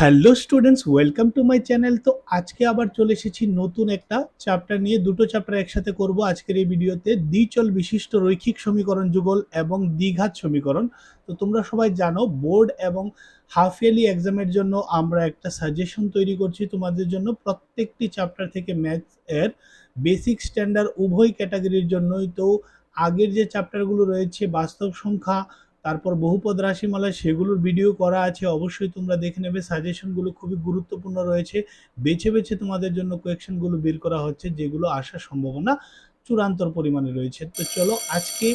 Hello students, welcome to my channel. তো আজকে আবার চলে এসেছি নতুন একটা চ্যাপ্টার নিয়ে। দুটো চ্যাপ্টার একসাথে করব আজকের এই ভিডিওতে। দ্বিচল বিশিষ্ট রৈখিক সমীকরণ যুগল এবং দ্বিঘাত সমীকরণ। তো তোমরা সবাই জানো, বোর্ড এবং হাফ ইয়ারলি এক্সামের জন্য আমরা একটা সাজেশন তৈরি করছি তোমাদের জন্য। প্রত্যেকটি চ্যাপ্টার থেকে ম্যাথস এর বেসিক স্ট্যান্ডার্ড উভয় ক্যাটাগরির জন্যই। তো আগের যে চ্যাপ্টারগুলো রয়েছে, বাস্তব সংখ্যা তারপর বহুপদ রাশিমালা সেগুলোর ভিডিও করা আছে। অবশ্যই তোমরা দেখে নেবে। সাজেশনগুলো খুবই গুরুত্বপূর্ণ রয়েছে। বেছে বেছে তোমাদের জন্য কোয়েকশনগুলো বের করা হচ্ছে, যেগুলো আসার সম্ভাবনা চূড়ান্তর পরিমাণে রয়েছে। তো চলো আজকে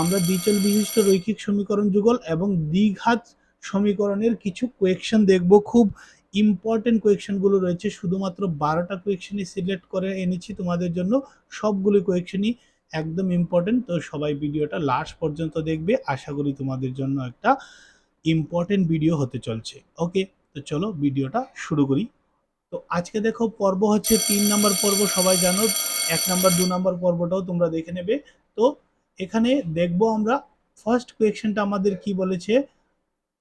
আমরা দ্বিচল বিশিষ্ট রৈখিক সমীকরণ যুগল এবং দ্বিঘাত সমীকরণের কিছু কোয়েকশন দেখব। খুব ইম্পর্টেন্ট কোয়েকশনগুলো রয়েছে। শুধুমাত্র বারোটা কোয়েকশনই সিলেক্ট করে এনেছি তোমাদের জন্য। সবগুলি কোয়েকশনই একদম ইম্পর্টেন্ট তো সবাই ভিডিওটা লাস্ট পর্যন্ত দেখবে। আশা করি তোমাদের জন্য একটা ইম্পর্টেন্ট ভিডিও হতে চলছে। ওকে তো চলো ভিডিওটা শুরু করি। তো আজকে দেখো পর্ব হচ্ছে তিন নম্বর পর্ব, সবাই জানো। এক নম্বর, দু নম্বর পর্বটাও তোমরা দেখে নেবে। তো এখানে দেখব আমরা ফার্স্ট কোয়েকশনটা আমাদের কি বলেছে?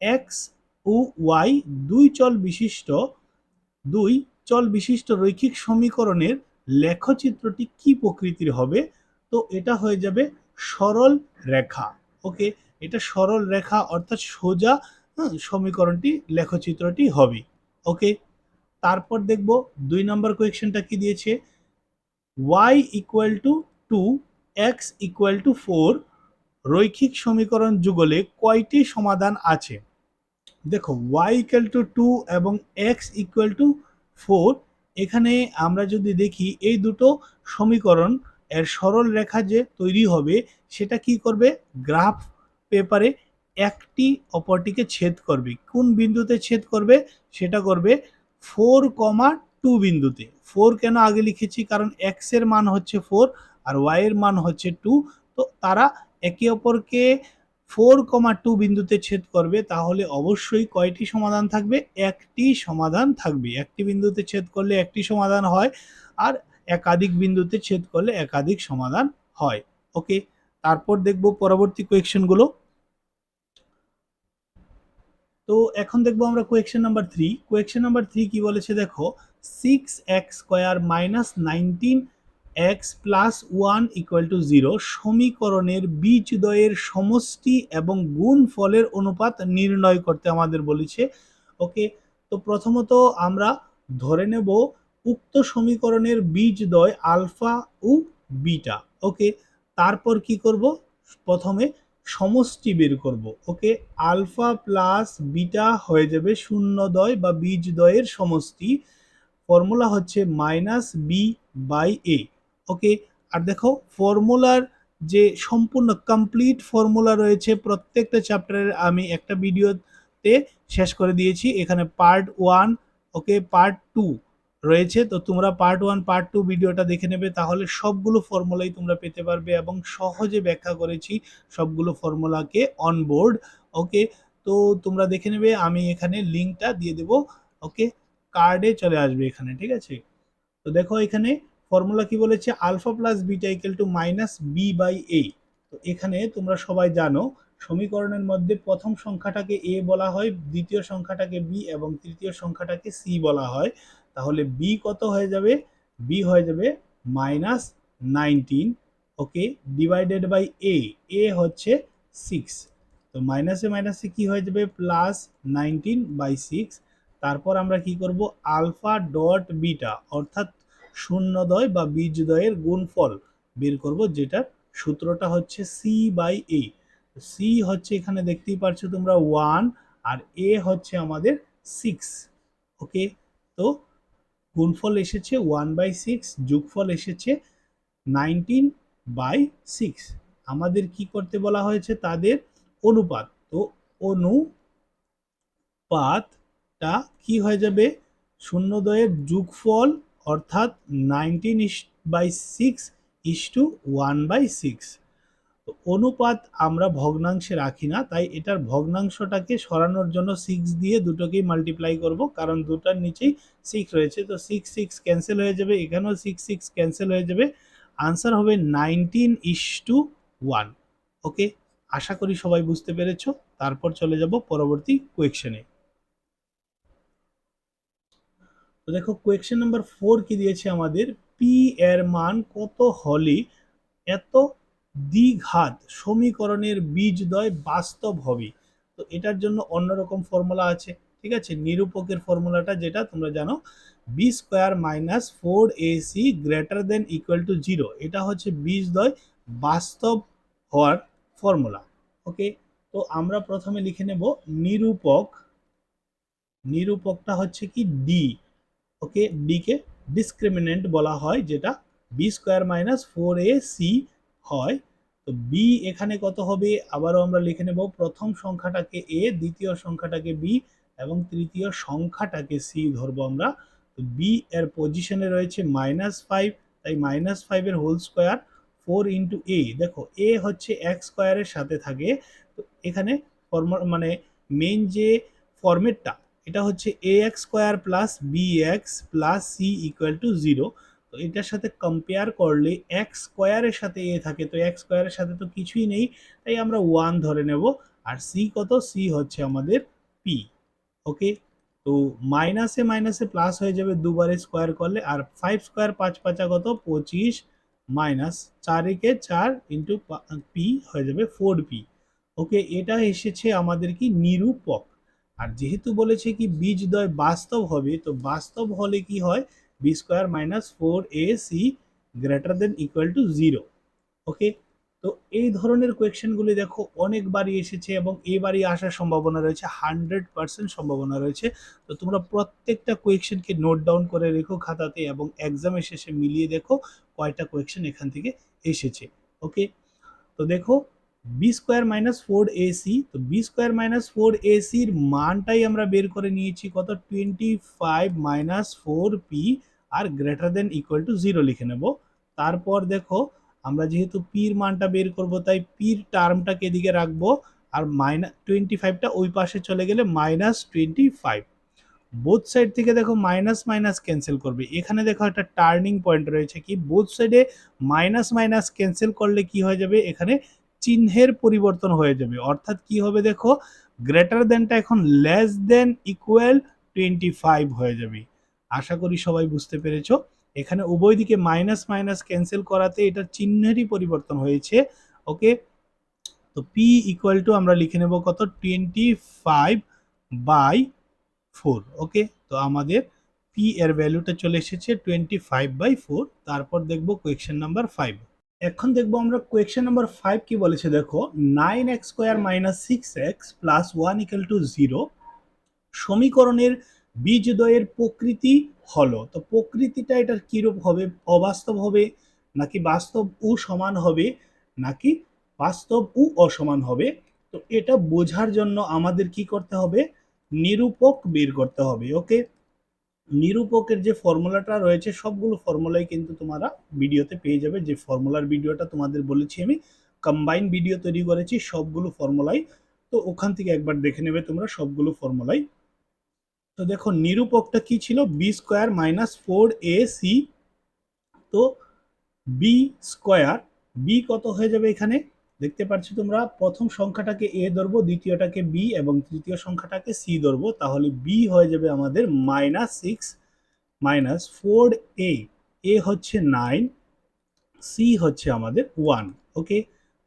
এক্স ও ওয়াই দুই চল বিশিষ্ট, দুই চল বিশিষ্ট রৈখিক সমীকরণের লেখচিত্রটি কি প্রকৃতির হবে? তো এটা হয়ে যাবে সরল রেখা ওকে এটা সরল রেখা অর্থাৎ সোজা সমীকরণটি, লেখচিত্রটি হবে ওকে তারপর দেখব দুই নম্বর কোয়েকশনটা কি দিয়েছে? Y equal to two X equal to four রৈখিক সমীকরণ যুগলে কয়টি সমাধান আছে? দেখো ওয়াই ইকুয়াল টু টু এবং এক্স ইকুয়াল টু ফোর এখানে আমরা যদি দেখি এই দুটো সমীকরণ এর সরল রেখা যে তৈরি হবে, সেটা কি করবে? গ্রাফ পেপারে একটি অপরটিকে ছেদ করবে। কোন বিন্দুতে ছেদ করবে? সেটা করবে ফোর কমা টু বিন্দুতে। ফোর কেন আগে লিখেছি? কারণ এক্সের মান হচ্ছে ফোর আর ওয়াই এর মান হচ্ছে টু। তো তারা একে অপরকে ফোর কমা টু বিন্দুতে ছেদ করবে, তাহলে অবশ্যই কয়টি সমাধান থাকবে? একটি সমাধান থাকবে। একটি বিন্দুতে ছেদ করলে একটি সমাধান হয়। আর একাধিক বিন্দুতে ছেদ করলে একাধিক সমাধান হয়। ওকে তারপর দেখব পরবর্তী কোয়েকশনগুলো তো এখন দেখব আমরা question number three question number three কি বলেছে দেখো six X square minus nineteen X plus one equal to zero সমীকরণের বীজদ্বয়ের সমষ্টি এবং গুণ ফলের অনুপাত নির্ণয় করতে আমাদের বলেছে। ওকে তো প্রথমত আমরা ধরে নেব উক্ত সমীকরণের বীজদ্বয় আলফা ও বিটা ওকে তারপর কি করব? প্রথমে সমষ্টি বের করব ওকে আলফা প্লাস বিটা হয়ে যাবে শূন্যদয় বা বীজদ্বয়ের সমষ্টি। ফর্মুলা হচ্ছে minus B by A okay আর দেখো, ফর্মুলার যে সম্পূর্ণ কমপ্লিট ফর্মুলা রয়েছে, প্রত্যেকটা চ্যাপ্টারের আমি একটা ভিডিওতে শেষ করে দিয়েছি। এখানে part one okay part two রয়েছে, তো তোমরা পার্ট ওয়ান পার্ট টু ভিডিওটা দেখে নেবে। তাহলে সবগুলো ফর্মুলাই তোমরা পেতে পারবে এবং সহজে ব্যাখ্যা করেছি সবগুলো ফর্মুলাকে অনবোর্ড ওকে তো তোমরা দেখে নেবে, আমি এখানে লিঙ্কটা দিয়ে দেব ওকে কার্ডে চলে আসবে এখানে, ঠিক আছে? তো দেখো এখানে ফর্মুলা কি বলেছে? Alpha plus beta equal to minus b by a তো এখানে তোমরা সবাই জানো, সমীকরণের মধ্যে প্রথম সংখ্যাটাকে এ বলা হয়, দ্বিতীয় সংখ্যাটাকে বি এবং তৃতীয় সংখ্যাটাকে সি বলা হয়। তাহলে বি কত হয়ে যাবে? বি হয়ে যাবে minus nineteen okay divided by a a হচ্ছে সিক্স তো মাইনাসে মাইনাসে কি হয়ে যাবে? প্লাস নাইনটিন বাই সিক্স তারপর আমরা কি করব? আলফা ডট বিটা অর্থাৎ শূন্যদয় বা বীজদয়ের গুণফল বের করব, যেটার সূত্রটা হচ্ছে সি বাই এ সি হচ্ছে এখানে দেখতেই পারছ তোমরা ওয়ান আর এ হচ্ছে আমাদের সিক্স ওকে তো গুণফল এসেছে ওয়ান বাই সিক্স যোগফল এসেছে নাইনটিন বাই সিক্স আমাদের কি করতে বলা হয়েছে? তাদের অনুপাত। তো অনুপাতটা কি হয়ে যাবে? শূন্যদয়ের যোগফল অর্থাৎ nineteen is by six is two one by six তো অনুপাত আমরা ভগ্নাংশে রাখি না, তাই এটার ভগ্নাংশটাকে সরানোর জন্য সিক্স দিয়ে দুটোকেই মাল্টিপ্লাই করব, কারণ দুটার নিচেই সিক্স রয়েছে, তো সিক্স সিক্স ক্যান্সেল হয়ে যাবে, এখানেও সিক্স সিক্স ক্যান্সেল হয়ে যাবে। আনসার হবে nineteen is two one okay আশা করি সবাই বুঝতে পেরেছ, তারপর চলে যাব পরবর্তী কোয়েকশনে তো দেখো কোয়েকশন নাম্বার ফোর কি দিয়েছে আমাদের? পি এর মান কত হলে এত দ্বিঘাত সমীকরণের বীজদ্বয় বাস্তব হবে। তো এটার জন্য অন্যরকম ফর্মুলা আছে, ঠিক আছে? নিরূপকের ফর্মুলাটা যেটা, তোমরা জানো b square minus four a c greater than equal to zero এটা হচ্ছে বীজদ্বয় বাস্তব হওয়ার ফর্মুলা ওকে তো আমরা প্রথমে লিখে নেব নিরূপক, নিরূপকটা হচ্ছে কি ডি ওকে ডি কে ডিসক্রিমিনেন্ট বলা হয়, যেটা b square minus four a c হয়, তো বি এখানে কত হবে? আবারও আমরা লিখে নেব, প্রথম সংখ্যাটাকে এ দ্বিতীয় সংখ্যাটাকে বি এবং তৃতীয় সংখ্যাটাকে সি ধরবো আমরা। তো বি এর পজিশনে রয়েছে মাইনাস ফাইভ তাই মাইনাস ফাইভের whole square four into a দেখো এ হচ্ছে এক্স স্কোয়ারের সাথে থাকে, তো এখানে ফর্ম মানে মেন যে ফরম্যাটটা এটা হচ্ছে a x square plus b x plus c equal to zero তো এটার সাথে কম্পেয়ার করলে এক্স স্কোয়ারের সাথে এ থাকে, তো এক্স স্কোয়ারের সাথে তো কিছুই নেই, তাই আমরা ওয়ান ধরে নেব, আর সি কত? সি হচ্ছে আমাদের পি ওকে তো মাইনাসে মাইনাসে প্লাস হয়ে যাবে দুবারে স্কোয়ার করলে, আর ফাইভ স্কোয়ার পাঁচ পাঁচা কত? পঁচিশ মাইনাস চারিকে চার ইন্টু পি হয়ে যাবে ফোর পি ওকে এটা এসেছে আমাদের কি? নিরূপক, আর যেহেতু বলেছে কি, বীজদ্বয় বাস্তব হবে, তো বাস্তব হলে কি হয়? Minus four a c greater than equal to zero okay তো এই ধরনের কোয়েকশনগুলি দেখো অনেকবারই এসেছে এবং এবারই আসার সম্ভাবনা রয়েছে হান্ড্রেড পার্সেন্ট সম্ভাবনা রয়েছে। তো তোমরা প্রত্যেকটা কোয়েকশনকে নোট ডাউন করে রেখো খাতাতে এবং এক্সামের শেষে মিলিয়ে দেখো কয়টা কোয়েকশন এখান থেকে এসেছে। ওকে তো দেখো b square minus four a c তো বি স্কোয়ার মাইনাস ফোর এসির মানটাই আমরা বের করে নিয়েছি কত? Twenty five minus four p R greater than equal to zero লিখে নেব। তারপর দেখো, আমরা যেহেতু পির মানটা বের করব, তাই পির টার্মটাকে এদিকে রাখব আর মাইনাস টোয়েন্টি ফাইভটা ওই পাশে চলে গেলে minus twenty five both side থেকে দেখো মাইনাস মাইনাস ক্যান্সেল করবে। এখানে দেখো একটা টার্নিং পয়েন্ট রয়েছে কি? বোথ সাইডে মাইনাস মাইনাস ক্যান্সেল করলে কি হয়ে যাবে? এখানে চিহ্নের পরিবর্তন হয়ে যাবে। অর্থাৎ কি হবে দেখো? গ্রেটার দেনটা এখন less than equal twenty five হয়ে যাবে। আশা করি সবাই বুঝতে পেরেছ। এখানে উভয় দিকে মাইনাস মাইনাস ক্যান্সেল করাতে এটার চিহ্নেরই পরিবর্তন হয়েছে। ওকে? তো পি ইকুয়াল টু আমরা লিখে নেব কত? Twenty five by four okay? তো আমাদের পি এর ভ্যালুটা চলে এসেছে টোয়েন্টি ফাইভ বাই ফোর তারপর দেখব কোয়েকশন নাম্বার ফাইভ এখন দেখব আমরা কোয়েকশন নাম্বার ফাইভ কি বলেছে, দেখো nine x square minus six x plus one equal to zero সমীকরণের বীজদ্বয়ের প্রকৃতি হলো। তো প্রকৃতিটা এটার কীরূপ হবে? অবাস্তব হবে নাকি বাস্তব ও সমান হবে নাকি বাস্তব ও অসমান হবে? তো এটা বোঝার জন্য আমাদের কি করতে হবে? নিরূপক বের করতে হবে ওকে নিরূপকের যে ফর্মুলাটা রয়েছে, সবগুলো ফর্মুলাই কিন্তু তোমরা ভিডিওতে পেয়ে যাবে। যে ফর্মুলার ভিডিওটা তোমাদের বলেছি আমি কম্বাইন ভিডিও তৈরি করেছি, সবগুলো ফর্মুলাই। তো ওখান থেকে একবার দেখে নেবে তোমরা সবগুলো ফর্মুলাই। তো দেখো, নিরূপকটা কি ছিল? B square minus four a c তো বি স্কোয়ার বি কত হয়ে যাবে এখানে? দেখতে পাচ্ছ তোমরা, প্রথম সংখ্যাটাকে এ ধরবো, দ্বিতীয়টাকে বি এবং তৃতীয় সংখ্যাটাকে সি ধরবো, তাহলে বি হয়ে যাবে আমাদের minus six minus four a a হচ্ছে নাইন সি হচ্ছে আমাদের ওয়ান ওকে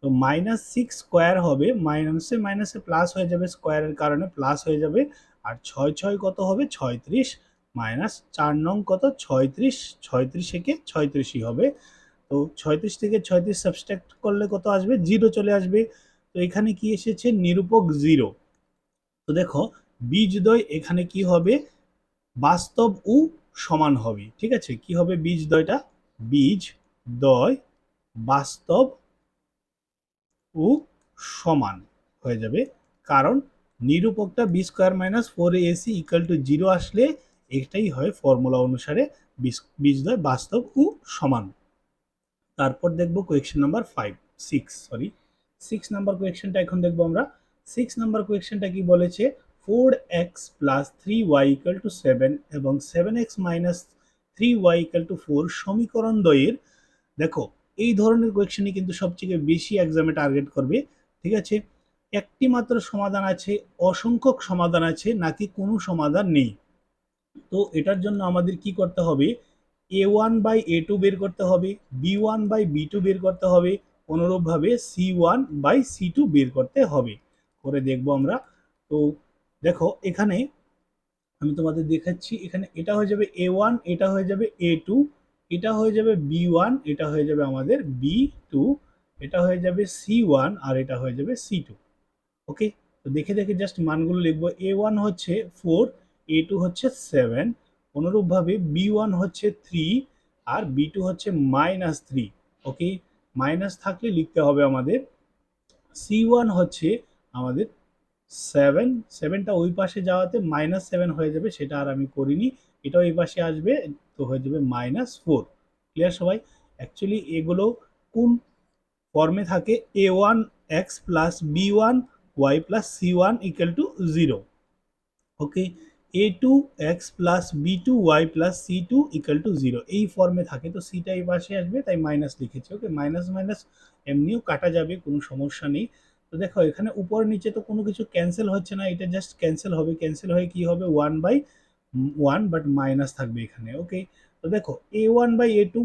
তো মাইনাস সিক্স স্কোয়ার হবে মাইনাসে মাইনাসে প্লাস হয়ে যাবে স্কোয়ারের কারণে প্লাস হয়ে যাবে, আর ছয় ছয় কত হবে? ছয়ত্রিশ মাইনাস চার নং কত? ছয়ত্রিশ ছয়ত্রিশ একে ছয়ত্রিশই হবে। তো ছয়ত্রিশ থেকে ছয়ত্রিশ সাবস্ট্রাক্ট করলে কত আসবে? জিরো চলে আসবে। তো এখানে কি এসেছে? নিরূপক জিরো তো দেখো, বীজদ্বয় এখানে কি হবে? বাস্তব ও সমান হবে। ঠিক আছে? কি হবে বীজদ্বয়টা? বীজ দয় বাস্তব ও সমান হয়ে যাবে। কারণ নিরূপকটা b square minus four a c equal to zero আসলে এটাই হয় ফর্মুলা অনুসারে বীজদ্বয় বাস্তব ও সমান। তারপর দেখব question number five six sorry six number কোয়েকশনটা এখন দেখব আমরা। সিক্স নাম্বার কোয়েকশনটা কি বলেছে? Four x plus three y equal to seven এবং seven x minus three y equal to four সমীকরণ দ্বয়ের। দেখো, এই ধরনের কোয়েকশনই কিন্তু সবচেয়ে বেশি এক্সামে টার্গেট করবে, ঠিক আছে? একটি মাত্র সমাধান আছে, অসংখ্যক সমাধান আছে, নাকি কোনো সমাধান নেই? তো এটার জন্য আমাদের কি করতে হবে? A one by a two বের করতে হবে b one by b two বের করতে হবে, অনুরূপভাবে c one by c two বের করতে হবে। করে দেখব আমরা। তো দেখো, এখানে আমি তোমাদের দেখাচ্ছি, এখানে এটা হয়ে যাবে এ ওয়ান এটা হয়ে যাবে এ টু এটা হয়ে যাবে বি ওয়ান এটা হয়ে যাবে আমাদের বি টু এটা হয়ে যাবে সি ওয়ান আর এটা হয়ে যাবে সি টু ওকে তো দেখে দেখে জাস্ট মানগুলো লিখব। এ ওয়ান হচ্ছে ফোর এ টু হচ্ছে সেভেন অনুরূপভাবে বি ওয়ান হচ্ছে থ্রি আর বি টু হচ্ছে মাইনাস থ্রি ওকে মাইনাস থাকলে লিখতে হবে আমাদের সি ওয়ান হচ্ছে আমাদের সেভেন সেভেনটা ওই পাশে যাওয়াতে মাইনাস সেভেন হয়ে যাবে, সেটা আর আমি করিনি এটা ওই পাশে আসবে, তো হয়ে যাবে মাইনাস ফোর ক্লিয়ার সবাই? অ্যাকচুয়ালি এগুলো কোন ফর্মে থাকে? A one x plus b one y plus c one equal to zero okay a two x plus b two y plus c two equal to zero এই ফর্মে থাকে, তো সিটা এই পাশে আসবে, তাই মাইনাস লিখেছি। ওকে মাইনাস মাইনাস এমনিও কাটা যাবে, কোনো সমস্যা নেই। তো দেখো, এখানে উপর নিচে তো কোনো কিছু ক্যান্সেল হচ্ছে না, এটা জাস্ট ক্যান্সেল হবে। ক্যান্সেল হয়ে কি হবে? One by one but minus থাকবে এখানে ওকে তো দেখো a one by a two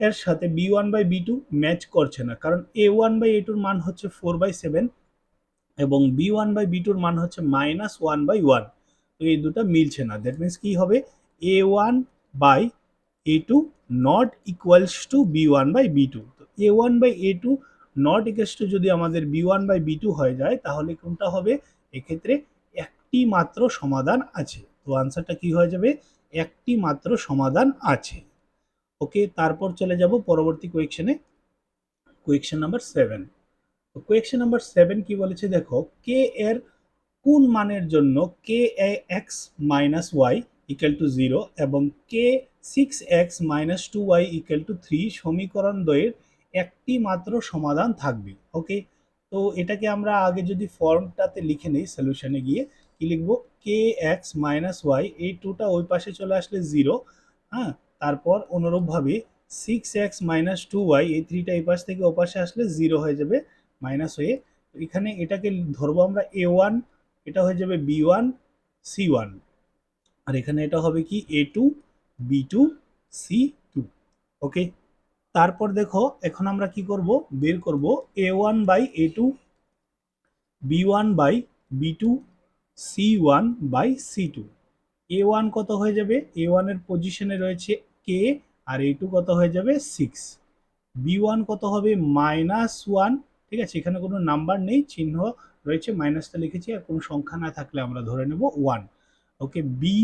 এর সাথে b one by b two match করছে না, কারণ এ ওয়ান বাই এ টুর মান হচ্ছে ফোর বাই সেভেন এবং বি ওয়ান বাই বি টুর মান হচ্ছে মাইনাস ওয়ান বাই ওয়ান তো এই দুটো মিলছে না। দ্যাট মিনস কি হবে? A one by a two not equals to b one by b two তো a one by a two not equals to যদি আমাদের b one by b two হয়ে যায়, তাহলে কোনটা হবে? এক্ষেত্রে একটি মাত্র সমাধান আছে। তো আনসারটা কি হয়ে যাবে? একটি মাত্র সমাধান আছে। ওকে তারপর চলে যাব পরবর্তী কোয়েকশনে question number seven question number seven কি বলেছে? দেখো কে এর কোন মানের জন্য k x minus y equal to zero এবং k six x minus two y equal to three সমীকরণ দ্বয়ের একটি মাত্র সমাধান থাকবে ওকে তো এটাকে আমরা আগে যদি ফর্মটাতে লিখে নিই সলিউশনে গিয়ে, কি লিখব? কে এক্স মাইনাস ওয়াই এই টুটা ওই পাশে চলে আসলে জিরো হ্যাঁ? তারপর অনুরূপভাবে six x minus two y এই থ্রিটা এই পাশ থেকে ও পাশে আসলে জিরো হয়ে যাবে মাইনাস হয়ে। এখানে এটাকে ধরবো আমরা এ ওয়ান এটা হয়ে যাবে বি ওয়ান সি ওয়ান আর এখানে এটা হবে কি? A two b two c two okay তারপর দেখো, এখন আমরা কি করব? বের করব a one by a two b one by b two c one by c two a one কত হয়ে যাবে? এ ওয়ানের পজিশনে রয়েছে কে আর এ টু কত হয়ে যাবে? সিক্স বি ওয়ান কত হবে? মাইনাস ওয়ান ঠিক আছে? এখানে কোনো নাম্বার নেই, চিহ্ন রয়েছে, মাইনাসটা লিখেছি, আর কোনো সংখ্যা না থাকলে আমরা ধরে নেব ওয়ান ওকে বি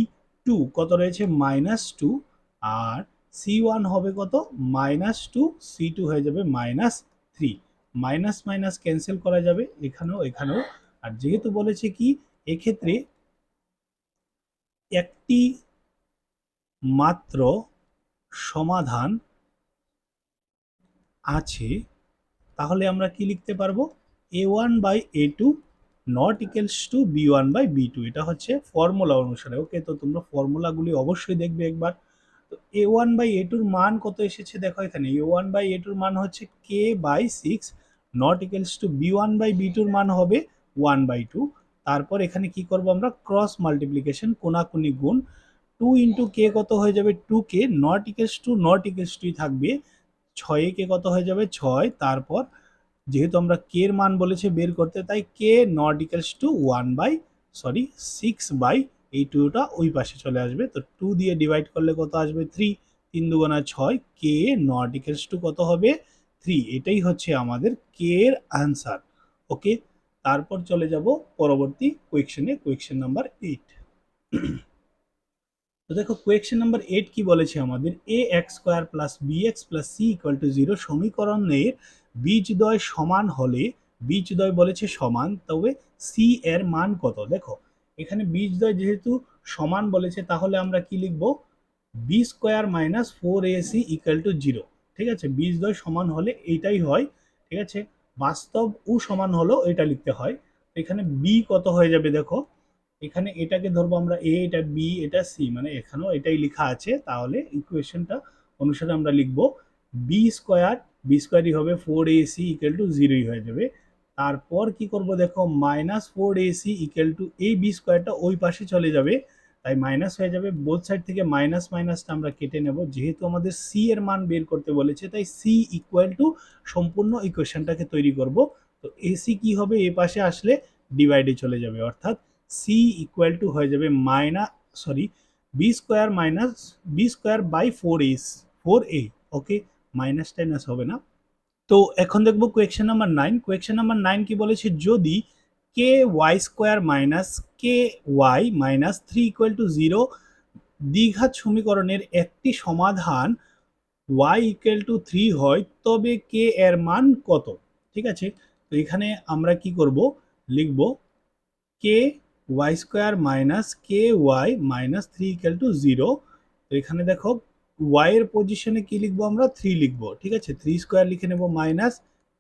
টু কত রয়েছে? মাইনাস টু আর সি ওয়ান হবে কত? মাইনাস টু সি টু হয়ে যাবে minus three minus minus cancel করা যাবে এখানেও এখানেও। আর যেহেতু বলেছে কি, এক্ষেত্রে একটি মাত্র সমাধান আছে, তাহলে আমরা কি লিখতে পারব? A one by a two not equals to b one by b two এটা হচ্ছে ফর্মুলা অনুসারে ওকে তো তোমরা ফর্মুলাগুলি অবশ্যই দেখবে একবার। তো এ ওয়ান বাই এ টুর মান কত এসেছে? দেখো এখানে এ ওয়ান বাই এ টুর মান হচ্ছে k by six not equals to b one by b টুর মান হবে ওয়ান বাই টু তারপর এখানে কি করব আমরা? ক্রস মাল্টিপ্লিকেশন কোনাকুনি গুণ। টু ইন্টু কে কত হয়ে যাবে? Two k not equals to not equals টুই থাকবে। ছয়ে কে কত হয়ে যাবে? ছয়। তারপর যেহেতু আমরা কে এর মান বলেছে বের করতে, তাই k not equals to one by sorry six by এই টুটা ওই পাশে চলে আসবে। তো টু দিয়ে ডিভাইড করলে কত আসবে? থ্রি তিন দুগুণা ছয় কে নট ইকালস টু কত হবে? থ্রি এটাই হচ্ছে আমাদের কে এর আনসার ওকে তারপর চলে যাব পরবর্তী কোয়েকশনে কোয়েকশন নাম্বার এইট তো দেখো কোয়েকশন নাম্বার এইট কি বলেছে আমাদের? A x square plus b x plus c equal to zero সমীকরণের বীজদ্বয় সমান হলে, বীজদ্বয় বলেছে সমান, তবে সি এর মান কত? দেখো, এখানে বীজদ্বয় যেহেতু সমান বলেছে, তাহলে আমরা কি লিখব? B square minus four a c equal to zero ঠিক আছে? বীজদ্বয় সমান হলে এইটাই হয়, ঠিক আছে? বাস্তব ও সমান হলেও এটা লিখতে হয়। এখানে বি কত হয়ে যাবে দেখো? এখানে এটাকে ধরবো আমরা এ, এটা বি, এটা সি মানে এখানেও এটাই লেখা আছে, তাহলে ইকুয়েশনটা অনুসারে আমরা লিখব বি স্কোয়ার বি স্কোয়ারই হবে four a c equal to জিরোই হয়ে যাবে। তারপর কি করব দেখো minus four a c equal to এই বি স্কোয়ারটা ওই পাশে চলে যাবে, তাই মাইনাস হয়ে যাবে বোথ সাইড থেকে মাইনাস মাইনাসটা আমরা কেটে নেব, যেহেতু আমাদের সি এর মান বের করতে বলেছে, তাই সি ইকুয়াল টু সম্পূর্ণ ইকুয়েশনটাকে তৈরি করব। তো এসি কি হবে? এ পাশে আসলে ডিভাইডে চলে যাবে, অর্থাৎ সি ইকুয়াল টু হয়ে যাবে minus sorry b square minus b square by four S four a okay minus টাইনাস হবে না। তো এখন দেখব question number nine question number nine কি বলেছে? যদি k y square minus k y minus three equal to zero দ্বিঘাত সমীকরণের একটি সমাধান ওয়াই ইকুয়াল টু থ্রি হয়, তবে কে এর মান কত? ঠিক আছে? তো এখানে আমরা কি করব? লিখব k y square minus k y minus three equal to zero এখানে দেখো ওয়াই এর পজিশনে কি লিখব আমরা? থ্রি লিখব, ঠিক আছে? থ্রি স্কোয়ার লিখে নেব minus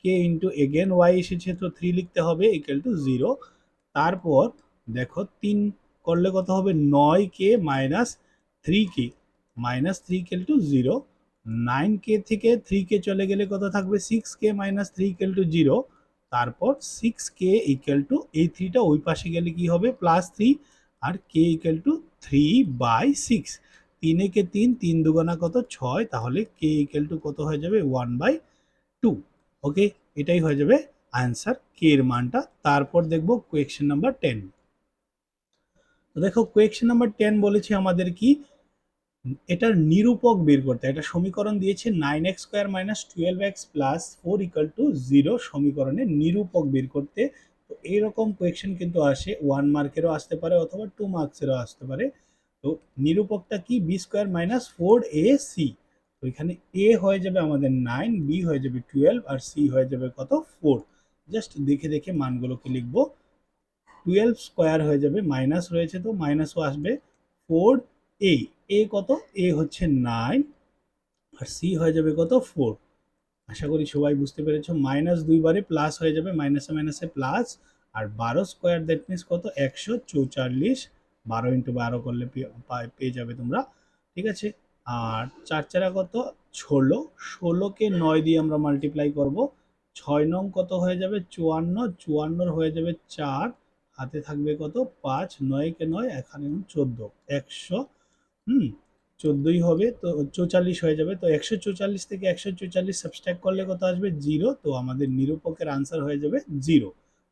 k into again y এসেছে, তো থ্রি লিখতে হবে ইকুয়াল টু জিরো তারপর দেখো, তিন করলে কত হবে? নয় k minus three k minus three equal to zero nine k থেকে থ্রি কে চলে গেলে কত থাকবে? Six k minus three equal to zero তারপর সিক্স কে ইকুয়াল টু এই থ্রিটা ওই পাশে গেলে কি হবে? Plus three R k equal to three by six তিনে কে তিন তিন দুগুণা কত? ছয়। তাহলে কে ইকুয়াল টু কত হয়ে যাবে? ওয়ান বাই টু ওকে এটাই হয়ে যাবে আনসার কে এর মানটা। তারপর দেখব কোয়েকশন নাম্বার টেন দেখো কোয়েকশন নাম্বার টেন বলেছে আমাদের কি? এটার নিরূপক বের করতে একটা সমীকরণ দিয়েছে nine x square minus twelve x plus four equal to zero সমীকরণের নিরূপক বের করতে তো এইরকম কোয়েকশন কিন্তু আসে ওয়ান মার্কেরও আসতে পারে অথবা টু মার্কসেরও আসতে পারে। তো নিরূপকটা কি? B square minus four a c তো এখানে এ হয়ে যাবে আমাদের নাইন বি হয়ে যাবে টুয়েলভ আর সি হয়ে যাবে কত? ফোর জাস্ট দেখে দেখে মানগুলোকে লিখব। টুয়েলভ স্কোয়ার হয়ে যাবে মাইনাস রয়েছে তো মাইনাসও আসবে। ফোর এ এ কত? এ হচ্ছে নাইন আর সি হয়ে যাবে কত? ফোর আশা করি সবাই বুঝতে পেরেছ মাইনাস দুইবারে প্লাস হয়ে যাবে মাইনাসে মাইনাসে প্লাস আর বারো স্কোয়ার দ্যাট মিনস কত? একশো চৌচল্লিশ। বারো ইন্টু বারো করলে পেয়ে যাবে তোমরা। ঠিক আছে? আর চার চারা কত? ষোলো। ষোলোকে নয় দিয়ে আমরা মাল্টিপ্লাই করব। ছয় নং কত হয়ে যাবে? চুয়ান্ন। চুয়ান্নর হয়ে যাবে চার। হাতে থাকবে কত? পাঁচ। নয়কে নয়, এখানে চোদ্দ। একশো হুম, চোদ্দোই হবে, তো চৌচল্লিশ হয়ে যাবে, তো একশো চৌচল্লিশ থেকে একশো চৌচল্লিশ সাবস্ট্যাক্ট করলে কত আসবে? জিরো তো আমাদের নিরূপকের আনসার হয়ে যাবে জিরো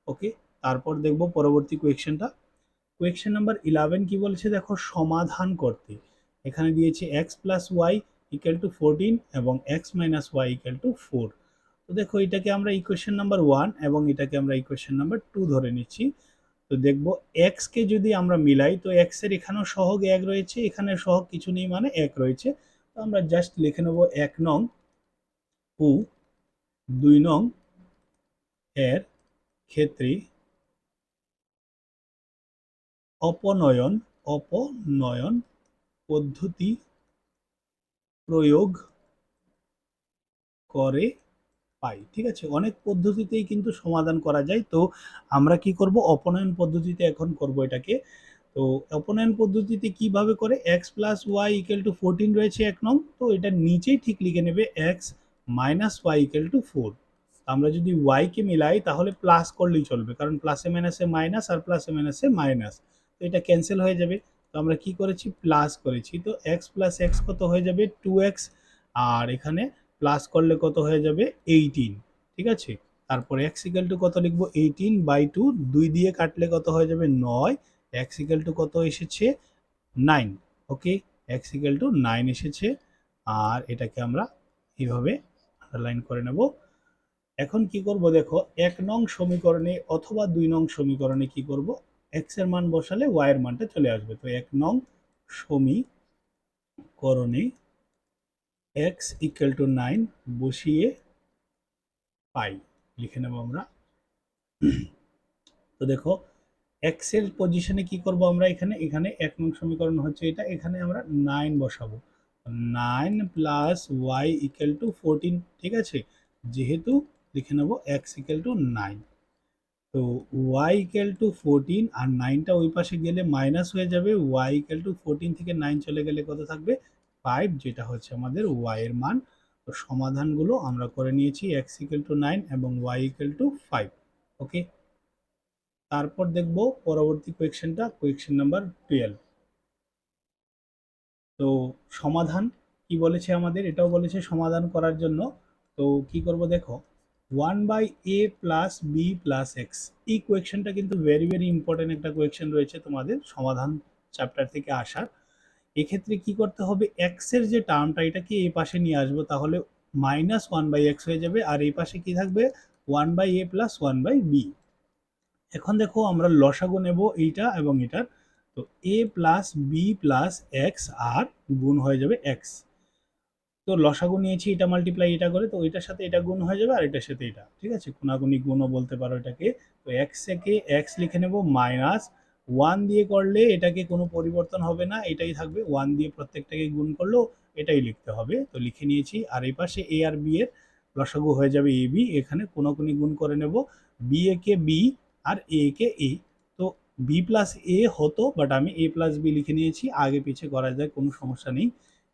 ওকে তারপর দেখব পরবর্তী কোয়েকশনটা কোয়েকশন নাম্বার ইলেভেন কি বলছে? দেখো, সমাধান করতে। এখানে দিয়েছে x plus y equal to fourteen এবং x minus y equal to four তো দেখো, এটাকে আমরা ইকুয়েশন নাম্বার ওয়ান এবং এটাকে আমরা ইকুয়েশন নাম্বার টু ধরে নিচ্ছি। তো দেখব এক্সকে যদি আমরা মিলাই, তো এক্সের এখানেও সহগ এক রয়েছে, এখানে সহগ কিছু নেই মানে এক রয়েছে। তো আমরা জাস্ট লিখে নেব এক নং ও দুই নং এর ক্ষেত্রে অপনয়ন অপনয়ন পদ্ধতি প্রয়োগ করে পাই, ঠিক আছে? অনেক পদ্ধতিতেই কিন্তু সমাধান করা যায়। তো আমরা কি করব? অপনয়ন পদ্ধতিতে এখন করব এটাকে। তো অপনয়ন পদ্ধতিতে কীভাবে করে? X plus y equal to fourteen রয়েছে এক নং। তো এটা নিচেই ঠিক লিখে নেবে x minus y equal to four আমরা যদি ওয়াইকে মিলাই, তাহলে প্লাস করলেই চলবে। কারণ প্লাসে মাইনাসে মাইনাস আর প্লাসে মাইনাসে মাইনাস তো এটা ক্যান্সেল হয়ে যাবে। তো আমরা কি করেছি? প্লাস করেছি। তো এক্স প্লাস এক্স কত হয়ে যাবে? টু এক্স আর এখানে প্লাস করলে কত হয়ে যাবে? এইটিন ঠিক আছে? তারপর এক্স ইকাল টু কত লিখব? এইটিন বাই টু দুই দিয়ে কাটলে কত হয়ে যাবে? নয়। এক্স ইকাল টু কত এসেছে? Nine okay x equal to nine এসেছে। আর এটাকে আমরা এইভাবে আন্ডারলাইন করে নেব। এখন কি করব দেখো? এক নং সমীকরণে অথবা দুই নং সমীকরণে কি করব? এক্সের মান বসালে ওয়াই এর মানটা চলে আসবে। তো এক নং সমীকরণে এক্স ইকুয়াল টু নাইন বসিয়ে পাই, লিখে নেব আমরা। তো দেখো এক্সের পজিশনে কি করব আমরা এখানে? এখানে এক নং সমীকরণ হচ্ছে এটা, এখানে আমরা নাইন বসাবো। Nine plus y equal to fourteen ঠিক আছে? যেহেতু লিখে নেব এক্স ইকুয়াল টু নাইন তো ওয়াই ইকুয়াল টু ফোরটিন আর নাইনটা ওই পাশে গেলে মাইনাস হয়ে যাবে ওয়াই ইকুয়াল টু ফোরটিন থেকে নাইন চলে গেলে কত থাকবে? ফাইভ যেটা হচ্ছে আমাদের ওয়াই এর মান, তো সমাধানগুলো আমরা করে নিয়েছি এক্স ইকুয়াল টু নাইন এবং y equal to five okay তারপর দেখব পরবর্তী কোয়েকশনটা কোয়েকশন নাম্বার টুয়েলভ তো সমাধান কি বলেছে আমাদের? এটাও বলেছে সমাধান করার জন্য। তো কি করব দেখো one by a plus b plus x এই কোয়েকশনটা কিন্তু ভেরি ভেরি ইম্পর্টেন্ট একটা কোয়েকশন রয়েছে তোমাদের সমাধান চ্যাপ্টার থেকে আসার। এক্ষেত্রে কি করতে হবে? এক্সের যে টার্মটা এটাকে এই পাশে নিয়ে আসব? তাহলে মাইনাস ওয়ান বাই এক্স হয়ে যাবে। আর এই পাশে কি থাকবে? One by a plus one by b এখন দেখো, আমরা লসাগু নেব এইটা এবং এটার। তো a plus b plus x আর গুণ হয়ে যাবে এক্স তো লসাগু নিয়েছি, এটা মাল্টিপ্লাই এটা করে, তো এটার সাথে এটা গুণ হয়ে যাবে আর এটার সাথে এটা। ঠিক আছে? কোনাগুনি গুণও বলতে পারো এটাকে। তো এক্স একে এক্স লিখে নেব মাইনাস ওয়ান দিয়ে করলে এটাকে কোনো পরিবর্তন হবে না, এটাই থাকবে ওয়ান দিয়ে প্রত্যেকটাকে গুণ করলেও এটাই লিখতে হবে। তো লিখে নিয়েছি, আর এই পাশে এ আর বি এর লসাগু হয়ে যাবে এ বি এখানে কোনাকুনি গুণ করে নেব। বি এ কে বি আর এ কে এ তো বি প্লাস এ হতো বাট আমি এ প্লাস বি লিখে নিয়েছি, আগে পিছে করা যায়, কোনো সমস্যা নেই।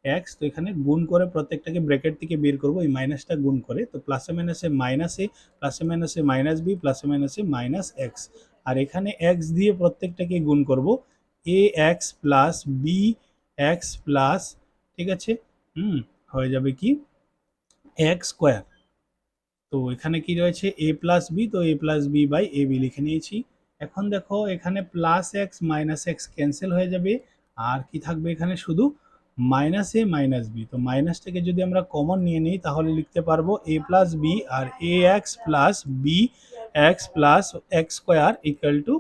এক্স তো এখানে গুণ করে প্রত্যেকটাকে ব্র্যাকেট থেকে বের করব, এই মাইনাসটা গুণ করে। তো প্লাসে মাইনাসে মাইনাস এ প্লাসে মাইনাসে মাইনাস বি প্লাসে মাইনাসে মাইনাস এক্স আর এখানে এক্স দিয়ে প্রত্যেকটাকে গুণ করব। A x plus b x plus ঠিক আছে? হুম, হয়ে যাবে কি? এক্স স্কোয়ার তো এখানে কি রয়েছে? এ প্লাস বি তো a plus b by a b লিখে নিয়েছি। এখন দেখো, এখানে plus x minus x cancel হয়ে যাবে। আর কি থাকবে এখানে? শুধু মাইনাস এ মাইনাস বি তো মাইনাসটাকে যদি আমরা কমন নিয়ে নিই, তাহলে লিখতে পারব a plus b R a x plus b x plus x square equal to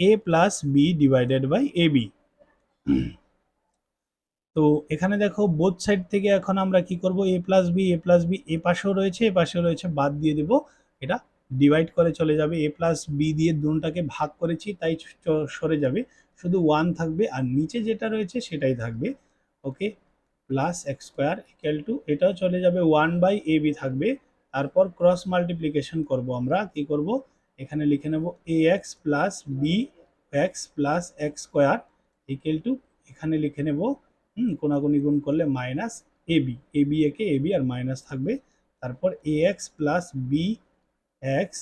a plus b divided by a b তো এখানে দেখো বোথ সাইড থেকে এখন আমরা কি করব? A plus b a plus b a পাশেও রয়েছে, এ পাশেও রয়েছে, বাদ দিয়ে দেব। এটা ডিভাইড করে চলে যাবে। এ প্লাস বি দিয়ে দুটাকে ভাগ করেছি, তাই সরে যাবে। শুধু ওয়ান থাকবে আর নিচে যেটা রয়েছে সেটাই থাকবে। Okay plus x square equal to এটাও চলে যাবে ওয়ান বাই এ বি থাকবে। তারপর ক্রস মাল্টিপ্লিকেশন করব আমরা, কি করব? এখানে লিখে নেব a x plus b x plus x square equal to এখানে লিখে নেব, হুম কোনাগুনি গুণ করলে minus a b a b একে এ বি আর মাইনাস থাকবে। তারপর a x plus b x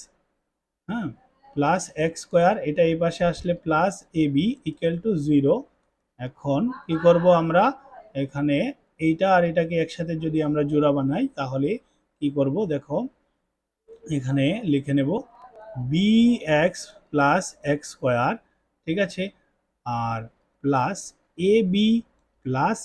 হ্যাঁ প্লাস এক্স স্কোয়ার এটা এই পাশে আসলে plus a b equal to zero এখন কি করব আমরা? এখানে এইটা আর এটাকে একসাথে যদি আমরা জোড়া বানাই, তাহলে কি করব? দেখো, এখানে লিখে নেব b x plus x square ঠিক আছে? আর plus a b plus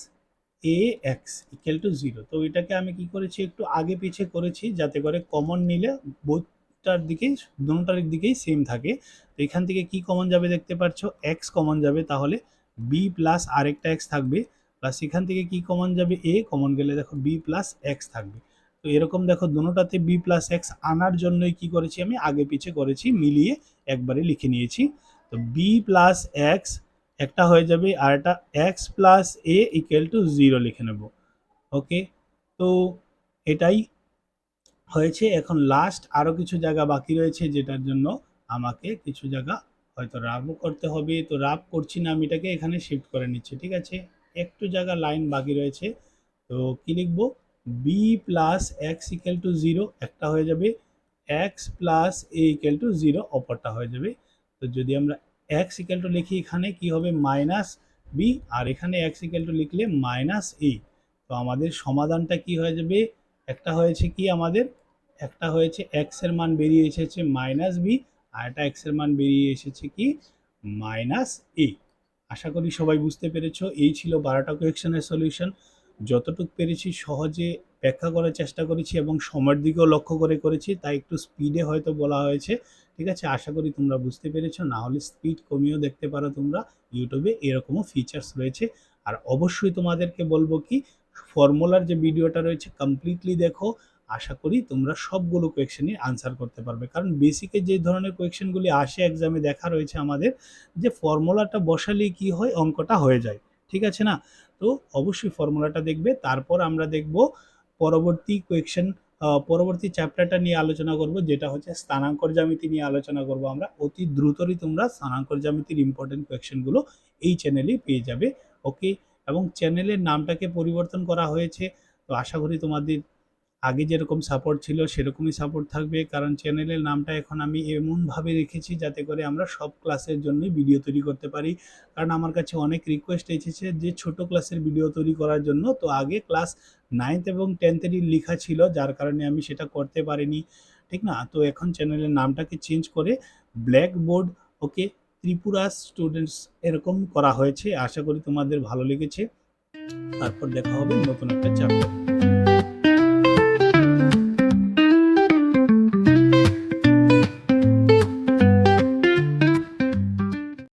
a x equal to zero তো এটাকে আমি কি করেছি? একটু আগে পিছে করেছি, যাতে করে কমন নিলে বোধটার দিকেই, দুটার দিকেই সেম থাকে। তো এখান থেকে কি কমন যাবে দেখতে পাচ্ছ? এক্স কমন যাবে, তাহলে বি প্লাস আরেকটা এক্স থাকবে। প্লাস এখান থেকে কি কমন যাবে? এ কমন গেলে দেখো বি প্লাস এক্স থাকবে। তো এরকম দেখো দুটোটাতে বি প্লাস এক্স আনার জন্যই কি করেছি আমি? আগে পিছে করেছি, মিলিয়ে একবারে লিখে নিয়েছি। তো বি প্লাস এক্স একটা হয়ে যাবে আর এটা x plus a equal to zero লিখে নেব। ওকে তো এটাই হয়েছে। এখন লাস্ট আরও কিছু জায়গা বাকি রয়েছে যেটার জন্য আমাকে কিছু জায়গা হয়তো রাবও করতে হবে। তো রাব করছি না আমি এটাকে, এখানে শিফট করে নিচ্ছি, ঠিক আছে? একটু জায়গা লাইন বাকি রয়েছে। তো কি লিখব? B plus x equal to zero একটা হয়ে যাবে x plus a equal to zero অপরটা হয়ে যাবে। তো যদি আমরা এক্স ইকুয়াল টু লিখি এখানে, কি হবে? মাইনাস বি আর এখানে এক্স ইকুয়াল টু লিখলে মাইনাস এ তো আমাদের সমাধানটা কি হয়ে যাবে? একটা হয়েছে কি আমাদের? একটা হয়েছে এক্সের মান বেরিয়ে এসেছে মাইনাস বি আর একটা এক্সের মান বেরিয়ে এসেছে কি? মাইনাস এ আশা করি সবাই বুঝতে পেরেছ, এই ছিল বারোটা কোয়েকশনের সলিউশন। যতটুকু পেরেছি সহজে ব্যাখ্যা করার চেষ্টা করেছি এবং সময়ের দিকেও লক্ষ্য করে করেছি, তাই একটু স্পিডে হয়তো বলা হয়েছে। ঠিক আছে? আশা করি তোমরা বুঝতে পেরেছ। না হলে স্পিড কমিয়েও দেখতে পারো তোমরা। ইউটিউবে এরকমও ফিচার্স রয়েছে। আর অবশ্যই তোমাদেরকে বলব কি ফর্মুলার যে ভিডিওটা রয়েছে কমপ্লিটলি দেখো। আশা করি তোমরা সবগুলো কোয়েকশনই আনসার করতে পারবে। কারণ বেসিকে যে ধরনের কোয়েকশনগুলি আসে এক্সামে দেখা রয়েছে আমাদের, যে ফর্মুলাটা বসালেই কি হয়? অঙ্কটা হয়ে যায়। ঠিক আছে না? তো অবশ্যই ফর্মুলাটা দেখবে, তারপর আমরা দেখব পরবর্তী কোয়েকশন পরবর্তী চ্যাপ্টারটা নিয়ে আলোচনা করব, যেটা হচ্ছে স্থানাঙ্কর জ্যামিতি নিয়ে আলোচনা করব আমরা। অতি দ্রুতই তোমরা স্থানাঙ্কর জ্যামিতির ইম্পর্টেন্ট কোয়েকশনগুলো এই চ্যানেলেই পেয়ে যাবে ওকে এবং চ্যানেলের নামটাকে পরিবর্তন করা হয়েছে, তো আশা করি তোমাদের আগে যেরকম সাপোর্ট ছিল সেরকমই সাপোর্ট থাকবে। কারণ চ্যানেলের নামটা এখন আমি এমনভাবে রেখেছি যাতে করে আমরা সব ক্লাসের জন্যই ভিডিও তৈরি করতে পারি। কারণ আমার কাছে অনেক রিকোয়েস্ট এসেছে যে ছোট ক্লাসের ভিডিও তৈরি করার জন্য। তো আগে ক্লাস নাইনথ এবং টেন্থেরই লেখা ছিল, যার কারণে আমি সেটা করতে পারিনি। ঠিক না? তো এখন চ্যানেলের নামটাকে চেঞ্জ করে ব্ল্যাকবোর্ড ওকে ত্রিপুরা স্টুডেন্টস এরকম করা হয়েছে। আশা করি তোমাদের ভালো লেগেছে। তারপর দেখা হবে নতুন একটা চ্যাপ্টার